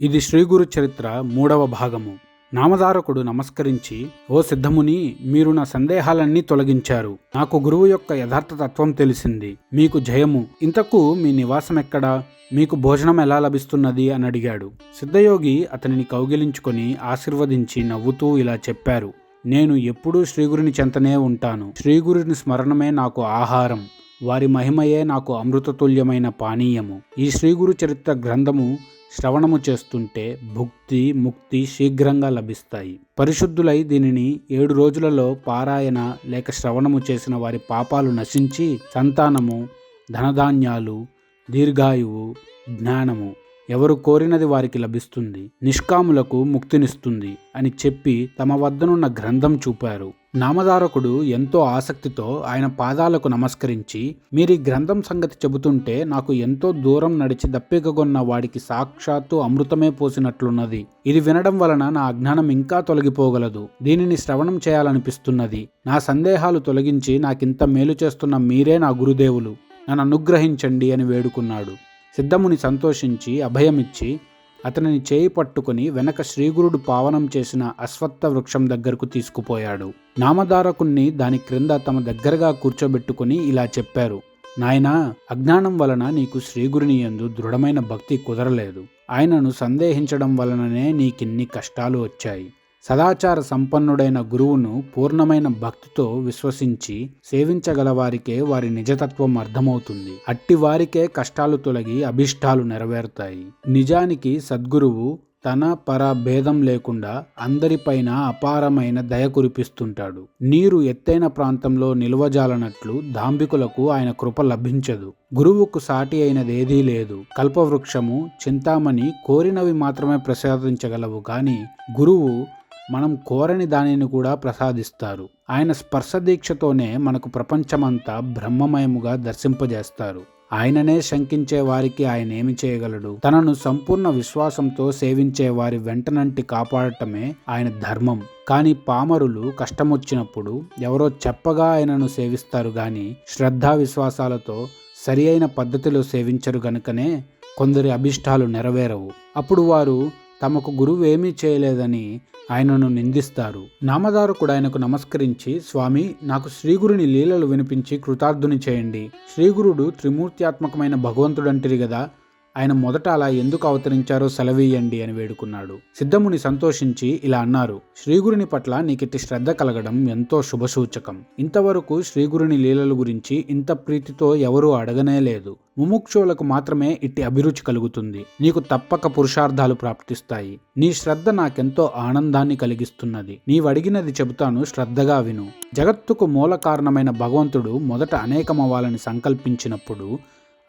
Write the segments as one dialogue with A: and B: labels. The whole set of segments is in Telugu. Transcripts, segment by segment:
A: ఇది శ్రీగురు చరిత్ర మూడవ భాగము. నామధారకుడు నమస్కరించి ఓ సిద్ధముని మీరు నా సందేహాలన్నీ తొలగించారు. నాకు గురువు యొక్క యథార్థ తత్వం తెలిసింది. మీకు జయము. ఇంతకు మీ నివాసం ఎక్కడా? మీకు భోజనం ఎలా లభిస్తున్నది? అని అడిగాడు. సిద్ధయోగి అతనిని కౌగిలించుకొని ఆశీర్వదించి నవ్వుతూ ఇలా చెప్పారు. నేను ఎప్పుడూ శ్రీగురిని చెంతనే ఉంటాను. శ్రీగురిని స్మరణమే నాకు ఆహారం. వారి మహిమయే నాకు అమృతతుల్యమైన పానీయము. ఈ శ్రీగురు చరిత్ర గ్రంథము శ్రవణము చేస్తుంటే భుక్తి ముక్తి శీఘ్రంగా లభిస్తాయి. పరిశుద్ధులై దీనిని ఏడు రోజులలో పారాయణ లేక శ్రవణము చేసిన వారి పాపాలు నశించి సంతానము ధనధాన్యాలు దీర్ఘాయువు జ్ఞానము ఎవరు కోరినది వారికి లభిస్తుంది. నిష్కాములకు ముక్తినిస్తుంది అని చెప్పి తమ వద్దనున్న గ్రంథం చూపారు. నామధారకుడు ఎంతో ఆసక్తితో ఆయన పాదాలకు నమస్కరించి మీరు ఈ గ్రంథం సంగతి చెబుతుంటే నాకు ఎంతో దూరం నడిచి దప్పికగొన్న వాడికి సాక్షాత్తు అమృతమే పోసినట్లున్నది. ఇది వినడం వలన నా అజ్ఞానం ఇంకా తొలగిపోగలదు. దీనిని శ్రవణం చేయాలనిపిస్తున్నది. నా సందేహాలు తొలగించి నాకింత మేలు చేస్తున్న మీరే నా గురుదేవులు. నన్ను అనుగ్రహించండి అని వేడుకున్నాడు. సిద్ధముని సంతోషించి అభయమిచ్చి అతనిని చేయి పట్టుకుని వెనక శ్రీగురుడు పావనం చేసిన అశ్వత్థ వృక్షం దగ్గరకు తీసుకుపోయాడు. నామధారకుణ్ణి దాని క్రింద తమ దగ్గరగా కూర్చోబెట్టుకుని ఇలా చెప్పారు. నాయనా అజ్ఞానం వలన నీకు శ్రీగురుని యందు దృఢమైన భక్తి కుదరలేదు. ఆయనను సందేహించడం వలననే నీకిన్ని కష్టాలు వచ్చాయి. సదాచార సంపన్నుడైన గురువును పూర్ణమైన భక్తితో విశ్వసించి సేవించగలవారికే వారి నిజతత్వం అర్థమవుతుంది. అట్టి వారికే కష్టాలు తొలగి అభిష్టాలు నెరవేరుతాయి. నిజానికి సద్గురువు తన పర భేదం లేకుండా అందరిపైన అపారమైన దయ కురిపిస్తుంటాడు. నీరు ఎత్తైన ప్రాంతంలో నిల్వజాలనట్లు దాంబికులకు ఆయన కృప లభించదు. గురువుకు సాటి అయినదేదీ లేదు. కల్పవృక్షము చింతామణి కోరినవి మాత్రమే ప్రసాదించగలవు కానీ గురువు మనం కోరని దానిని కూడా ప్రసాదిస్తారు. ఆయన స్పర్శ దీక్షతోనే మనకు ప్రపంచమంతా బ్రహ్మమయముగా దర్శింపజేస్తారు. ఆయననే శంకించే వారికి ఆయన ఏమి చేయగలడు? తనను సంపూర్ణ విశ్వాసంతో సేవించే వారి వెంటనంటి కాపాడటమే ఆయన ధర్మం. కానీ పామరులు కష్టమొచ్చినప్పుడు ఎవరో చెప్పగా ఆయనను సేవిస్తారు గాని శ్రద్ధా విశ్వాసాలతో సరి అయిన పద్ధతిలో సేవించరు గనుకనే కొందరి అభిష్టాలు నెరవేరవు. అప్పుడు వారు తమకు గురువు ఏమీ చేయలేదని ఆయనను నిందిస్తారు. నామదారకుడు ఆయనకు నమస్కరించి స్వామి నాకు శ్రీగురుని లీలలు వినిపించి కృతార్థుని చేయండి. శ్రీగురుడు త్రిమూర్త్యాత్మకమైన భగవంతుడంటిరి కదా ఆయన మొదట అలా ఎందుకు అవతరించారో సెలవీయండి అని వేడుకున్నాడు. సిద్ధముని సంతోషించి ఇలా అన్నారు శ్రీగురుని పట్ల నీకిటి శ్రద్ధ కలగడం ఎంతో శుభసూచకం. ఇంతవరకు శ్రీగురుని లీలల గురించి ఇంత ప్రీతితో ఎవరూ అడగనే లేదు. ముముక్షువులకు మాత్రమే ఇట్టి అభిరుచి కలుగుతుంది. నీకు తప్పక పురుషార్థాలు ప్రాప్తిస్తాయి. నీ శ్రద్ధ నాకెంతో ఆనందాన్ని కలిగిస్తున్నది. నీవడిగినది చెబుతాను శ్రద్ధగా విను. జగత్తుకు మూల కారణమైన భగవంతుడు మొదట అనేకమవ్వాలని సంకల్పించినప్పుడు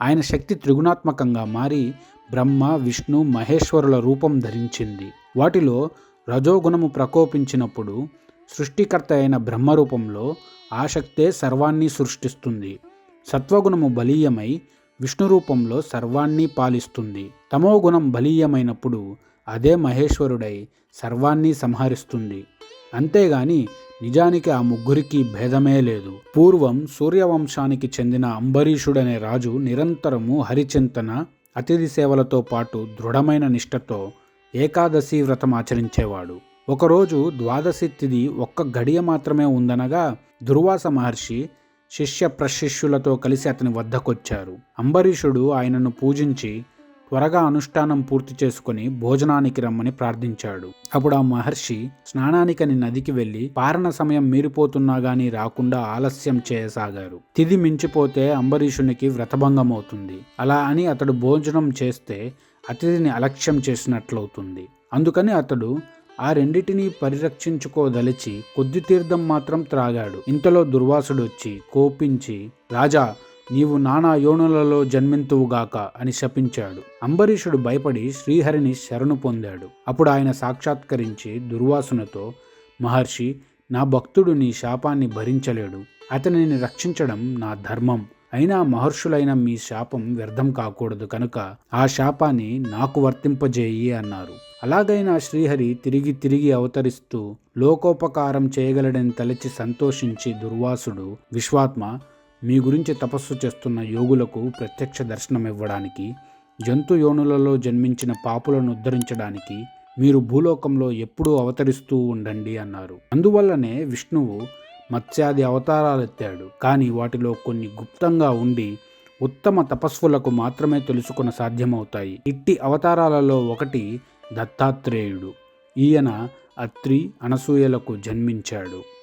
A: ఆయన శక్తి త్రిగుణాత్మకంగా మారి బ్రహ్మ విష్ణు మహేశ్వరుల రూపం ధరించింది. వాటిలో రజోగుణము ప్రకోపించినప్పుడు సృష్టికర్త అయిన బ్రహ్మరూపంలో ఆసక్తే సర్వాన్ని సృష్టిస్తుంది. సత్వగుణము బలీయమై విష్ణు రూపంలో సర్వాన్ని పాలిస్తుంది. తమోగుణం బలీయమైనప్పుడు అదే మహేశ్వరుడై సర్వాన్ని సంహరిస్తుంది. అంతేగాని నిజానికి ఆ ముగ్గురికి భేదమే లేదు. పూర్వం సూర్యవంశానికి చెందిన అంబరీషుడనే రాజు నిరంతరము హరిచింతన అతిథి సేవలతో పాటు దృఢమైన నిష్టతో ఏకాదశి వ్రతం ఆచరించేవాడు. ఒకరోజు ద్వాదశి తిథి ఒక్క గడియ మాత్రమే ఉందనగా దుర్వాస మహర్షి శిష్య ప్రశిష్యులతో కలిసి అతని వద్దకొచ్చారు. అంబరీషుడు ఆయనను పూజించి త్వరగా అనుష్ఠానం పూర్తి చేసుకుని భోజనానికి రమ్మని ప్రార్థించాడు. అప్పుడు ఆ మహర్షి స్నానానికని నదికి వెళ్ళి పారణ సమయం మీరిపోతున్నా గాని రాకుండా ఆలస్యం చేయసాగారు. తిది మించిపోతే అంబరీషునికి వ్రతభంగం అవుతుంది అలా అని అతడు భోజనం చేస్తే అతిథిని అలక్ష్యం చేసినట్లవుతుంది. అందుకని అతడు ఆ రెండిటిని పరిరక్షించుకోదలిచి కొద్ది తీర్థం మాత్రం త్రాగాడు. ఇంతలో దుర్వాసుడు వచ్చి కోపించి రాజా నీవు నానా యోనులలో జన్మింతువుగాక అని శపించాడు. అంబరీషుడు భయపడి శ్రీహరిని శరణు పొందాడు. అప్పుడు ఆయన సాక్షాత్కరించి దుర్వాసునతో మహర్షి నా భక్తుడు నీ శాపాన్ని భరించలేడు. అతనిని రక్షించడం నా ధర్మం. అయినా మహర్షులైన మీ శాపం వ్యర్థం కాకూడదు కనుక ఆ శాపాన్ని నాకు వర్తింపజేయి అన్నారు. అలాగైనా శ్రీహరి తిరిగి తిరిగి అవతరిస్తూ లోకోపకారం చేయగలడని తలచి సంతోషించి దుర్వాసుడు విశ్వాత్మ మీ గురించి తపస్సు చేస్తున్న యోగులకు ప్రత్యక్ష దర్శనం ఇవ్వడానికి జంతు యోనులలో జన్మించిన పాపులను ఉద్ధరించడానికి మీరు భూలోకంలో ఎప్పుడూ అవతరిస్తూ ఉండండి అన్నారు. అందువల్లనే విష్ణువు మత్స్యాది అవతారాలెత్తాడు. కానీ వాటిలో కొన్ని గుప్తంగా ఉండి ఉత్తమ తపస్సులకు మాత్రమే తెలుసుకున్న సాధ్యమవుతాయి. ఇట్టి అవతారాలలో ఒకటి దత్తాత్రేయుడు. ఈయన అత్రి అనసూయలకు జన్మించాడు.